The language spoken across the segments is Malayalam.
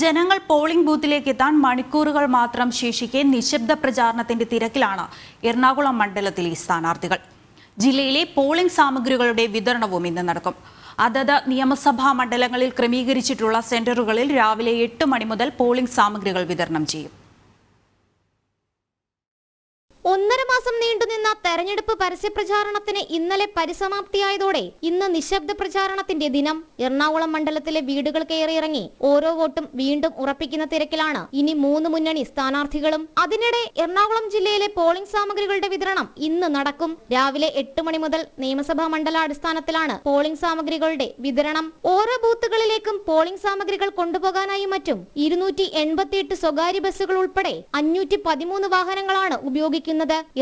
ജനങ്ങൾ പോളിംഗ് ബൂത്തിലേക്ക് എത്താൻ മണിക്കൂറുകൾ മാത്രം ശേഷിക്കെ നിശബ്ദ പ്രചാരണത്തിന്റെ തിരക്കിലാണ് എറണാകുളം മണ്ഡലത്തിലെ സ്ഥാനാർത്ഥികൾ. ജില്ലയിലെ പോളിംഗ് സാമഗ്രികളുടെ വിതരണവും ഇന്ന് നടക്കും. അതത് നിയമസഭാ മണ്ഡലങ്ങളിൽ ക്രമീകരിച്ചിട്ടുള്ള സെന്ററുകളിൽ രാവിലെ എട്ട് മണി മുതൽ പോളിംഗ് സാമഗ്രികൾ വിതരണം ചെയ്യും. ഒന്നര മാസം നീണ്ടുനിന്ന തെരഞ്ഞെടുപ്പ് പരസ്യപ്രചാരണത്തിന് ഇന്നലെ പരിസമാപ്തിയായതോടെ ഇന്ന് നിശബ്ദ പ്രചാരണത്തിന്റെ ദിനം. എറണാകുളം മണ്ഡലത്തിലെ വീടുകൾ കയറിയിറങ്ങി ഓരോ വോട്ടും വീണ്ടും ഉറപ്പിക്കുന്ന തിരക്കിലാണ് ഇനി മൂന്ന് മുന്നണി സ്ഥാനാർത്ഥികളും. അതിനിടെ എറണാകുളം ജില്ലയിലെ പോളിംഗ് സാമഗ്രികളുടെ വിതരണം ഇന്ന് നടക്കും. രാവിലെ എട്ട് മണി മുതൽ നിയമസഭാ മണ്ഡലാടിസ്ഥാനത്തിലാണ് പോളിംഗ് സാമഗ്രികളുടെ വിതരണം. ഓരോ ബൂത്തുകളിലേക്കും പോളിംഗ് സാമഗ്രികൾ കൊണ്ടുപോകാനായി മറ്റും. ഇരുന്നൂറ്റി സ്വകാര്യ ബസ്സുകൾ ഉൾപ്പെടെ അഞ്ഞൂറ്റി വാഹനങ്ങളാണ് ഉപയോഗിക്കുന്നത്.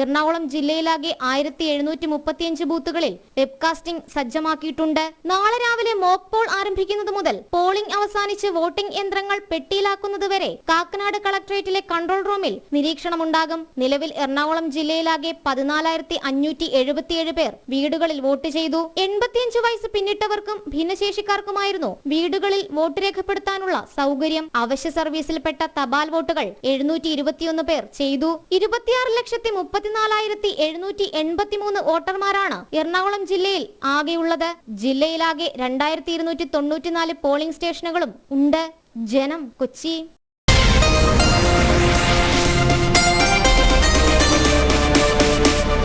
എറണാകുളം ജില്ലയിലാകെ ആയിരത്തി എഴുന്നൂറ്റി മുപ്പത്തിയഞ്ച് ബൂത്തുകളിൽ വെബ്കാസ്റ്റിംഗ് സജ്ജമാക്കിയിട്ടുണ്ട്. നാളെ രാവിലെ മോക്ക് പോൾ ആരംഭിക്കുന്നത് മുതൽ പോളിംഗ് അവസാനിച്ച് വോട്ടിംഗ് യന്ത്രങ്ങൾ പെട്ടിയിലാക്കുന്നത് വരെ കാക്കനാട് കളക്ടറേറ്റിലെ കൺട്രോൾ റൂമിൽ നിരീക്ഷണമുണ്ടാകും. നിലവിൽ എറണാകുളം ജില്ലയിലാകെ പതിനാലായിരത്തി അഞ്ഞൂറ്റി എഴുപത്തിയേഴ് പേർ വീടുകളിൽ വോട്ട് ചെയ്തു. എൺപത്തിയഞ്ച് വയസ്സ് പിന്നിട്ടവർക്കും ഭിന്നശേഷിക്കാർക്കുമായിരുന്നു വീടുകളിൽ വോട്ട് രേഖപ്പെടുത്താനുള്ള സൗകര്യം. അവശ്യ സർവീസിൽപ്പെട്ട തപാൽ വോട്ടുകൾ എഴുന്നൂറ്റി ഇരുപത്തിയൊന്ന് പേർ ചെയ്തു. ഇരുപത്തിയാറ് ലക്ഷത്തി മുപ്പത്തിനാലായിരത്തി എഴുന്നൂറ്റി എൺപത്തി മൂന്ന് വോട്ടർമാരാണ് എറണാകുളം ജില്ലയിൽ ആകെയുള്ളത്. ജില്ലയിലാകെ രണ്ടായിരത്തി ഇരുന്നൂറ്റി തൊണ്ണൂറ്റിനാല് പോളിംഗ് സ്റ്റേഷനുകളും ഉണ്ട്. ജനം കൊച്ചി.